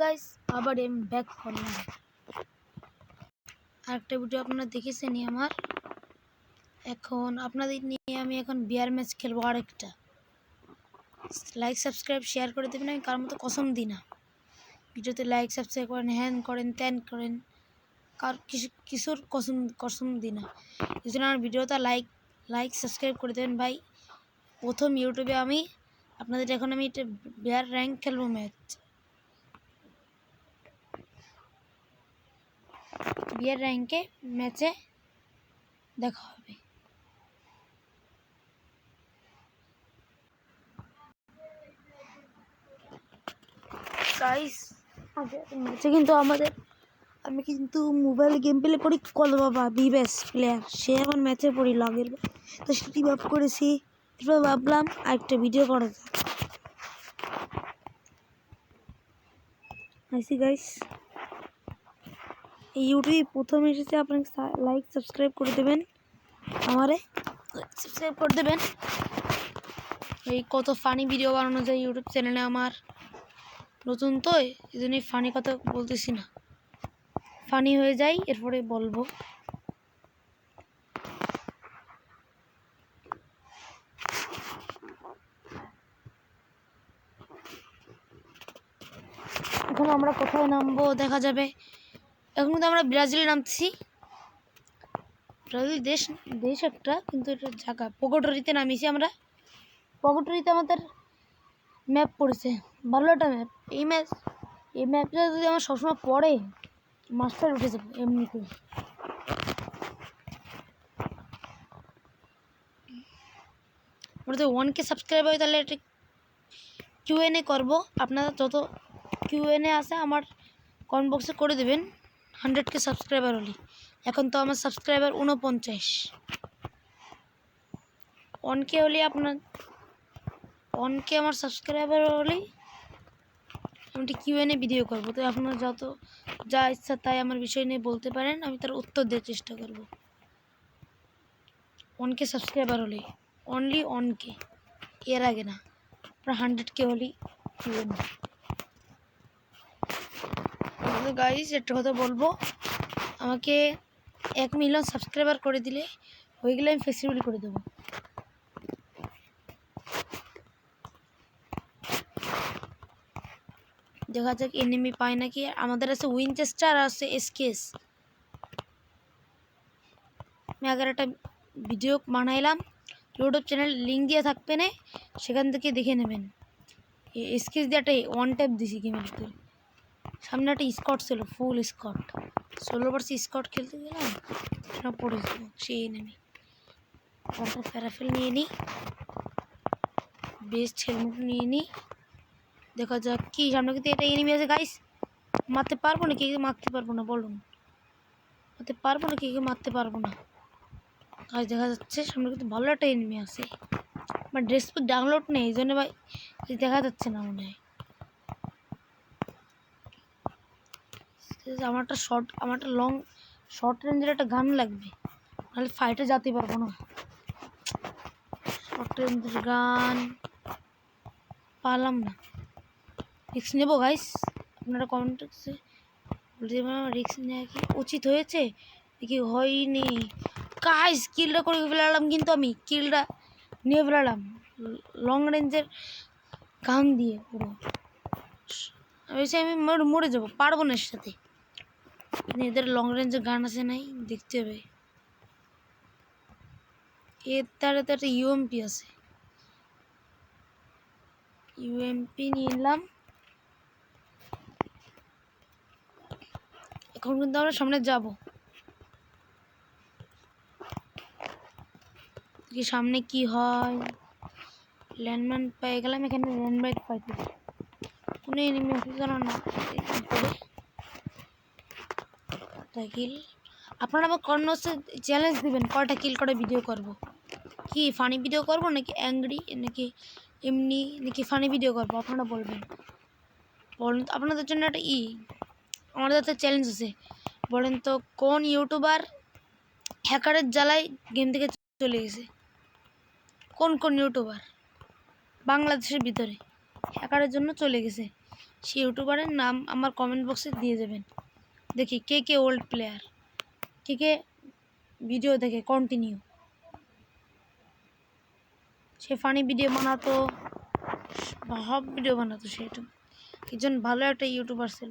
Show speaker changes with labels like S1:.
S1: Guys আবার আমি back করলাম আরেকটা ভিডিও আপনারা দেখেছেনই আমার। এখন আপনাদের নিয়ে আমি এখন বিয়ার ম্যাচ খেলব আরেকটা। লাইক সাবস্ক্রাইব শেয়ার করে দেবেন, আমি কার মতো কসম দিই না। ভিডিওতে লাইক সাবস্ক্রাইব করেন হ্যান করেন ত্যান করেন। কার কিছু কিছুর কসম কসম দিই না। এই জন্য আমার ভিডিওটা লাইক লাইক সাবস্ক্রাইব করে দেবেন ভাই। প্রথম ইউটিউবে আমি, আপনাদের এখন আমি এটা বিয়ার র্যাঙ্ক খেলব ম্যাচ বিয়ার র্যাঙ্কে ম্যাচে দেখা হবে। ম্যাচে কিন্তু আমাদের, আমি কিন্তু মোবাইল গেম প্লে করি কল বাবা বিবেস প্লেয়ার সে এখন ম্যাচে পড়ি লগের তো সেটি ভাব করেছি? এরপর ভাবলাম আরেকটা ভিডিও করা যায় আইসি গাইস ইউটিউবে প্রথম এসেছে, আপনাকে লাইক সাবস্ক্রাইব করে দেবেন। আমারে সাবস্ক্রাইব করে দেবেন। এই কত ফানি ভিডিও বানানো যায় ইউটিউব চ্যানেলে আমার। নতুন তো, এই জন্যই ফানি কথা বলতেছি না। ফানি হয়ে যায় এরপরে বলব। এখন আমরা কোথায় নামবো, দেখা যাবে। এখন কিন্তু আমরা ব্রাজিলে নামছি ব্রাজিল দেশ দেশ একটা, কিন্তু এটা জায়গা। পকটরিতে নামিয়েছি আমরা। পকটরিতে আমাদের ম্যাপ পড়েছে। ভালো একটা ম্যাপ এই ম্যাপ এই ম্যাপটা যদি আমার সবসময় পড়ে, মাস্টার উঠে যাব এমনি করে আমরা যদি ওয়ান কে সাবস্ক্রাইব হয় তাহলে একটা কিউএনএ করব। আপনারা যত কিউএনএ আছে আমার কমেন্ট বক্সে করে দেবেন। হান্ড্রেড কে সাবস্ক্রাইবার হলে। এখন তো আমার সাবস্ক্রাইবার উনপঞ্চাশ ওয়ান কে হলে আপনার ওয়ান কে আমার সাবস্ক্রাইবার হলেই আমি একটি কিউএনএ ভিডিও করব। তো আপনার যত, যা ইচ্ছা তাই আমার বিষয় নিয়ে বলতে পারেন, আমি তার উত্তর দেওয়ার চেষ্টা করব। ওয়ান কে সাবস্ক্রাইবার হলে অনলি ওয়ান কে এর আগে না, আপনার হান্ড্রেড কে হলেই কিউএনএ। তো গাইজ একটা কথা বলব। আমাকে এক মিলিয়ন সাবস্ক্রাইবার করে দিলে হয়ে গেলে আমি ফেস্টিভ্যাল করে দেবো। দেখা যাক এনিমি পায় নাকি। আমাদের আছে উইনচেস্টার আর আছে এসকেস আমি আগের একটা ভিডিও বানাইলাম। ইউটিউব চ্যানেল লিঙ্ক দিয়ে থাকবে না, সেখান থেকে দেখে নেবেন। এসকেস দিয়ে একটা ওয়ান টাইপ দিছি গেমের ভিতরে সামনে একটা স্কট ছিল, ফুল স্কট। ষোলো পার্সি স্কট খেলতে গেলাম সেটা পড়েছিল সেই নেমে একটা প্যারাফেল নিয়ে নিই বেস্ট হেলমেট নিয়ে নিই দেখা যাক কি, সামনে কিন্তু এটা এনিমি আছে গাইস মারতে পারব না, কে কে মারতে পারব না, বলুন। মারতে পারব না, কে কে মারতে পারব না। গাছ দেখা যাচ্ছে সামনে কিন্তু ভালো একটা এনিমি আছে। আমার ড্রেস ডাউনলোড নেই, এই জন্য ভাই, দেখা যাচ্ছে না মনে হয়। আমারটা শর্ট আমারটা লং শর্ট রেঞ্জের একটা গান লাগবে। নাহলে ফাইটে যেতে পারব না। শর্ট রেঞ্জের গান পালাম না। রিক্স নেব গাইস আপনারা কমেন্টে বলতে রিক্স নেওয়া কি উচিত হয়েছে? কি হয়নি। গাইস কিলটা করে ফেলালাম কিন্তু আমি। কিলটা নিয়ে ফেলালাম। লং রেঞ্জের গান দিয়ে পুরো। ভেবেছি আমি মরে যাব, পারব না এর সাথে। এদের লং রেঞ্জের গান আছে নাই দেখতে হবে এর তারা তো একটা ইউএমপি আছে ইউএমপি নিলাম এখন কিন্তু আমরা সামনে যাব কি সামনে কি হয় ল্যান্ডম্যান পেয়ে গেলাম এখানে ল্যান্ডমাইক পাইতে কোনো এনিমি আছে জানো না কিল আপনারা আমার কর্ণ চ্যালেঞ্জ দেবেন কটা কিল করে ভিডিও করব? কি ফানি ভিডিও করব নাকি অ্যাংরি নাকি এমনি, নাকি ফানি ভিডিও করব? আপনারা বলবেন। বলেন তো, আপনাদের জন্য একটা ই, আমাদের একটা চ্যালেঞ্জ আছে। বলেন তো, কোন ইউটিউবার হ্যাকারের জ্বালায় গেম থেকে চলে গেছে? কোন কোন ইউটিউবার বাংলাদেশের ভিতরে হ্যাকারের জন্য চলে গেছে। সেই ইউটিউবারের নাম আমার কমেন্ট বক্সে দিয়ে দেবেন। দেখি কে কে ওল্ড প্লেয়ার কে কে ভিডিও দেখে কন্টিনিউ সে ফানি ভিডিও বানাতো সব ভিডিও বানাতো সেটা একজন ভালো একটা ইউটিউবার ছিল।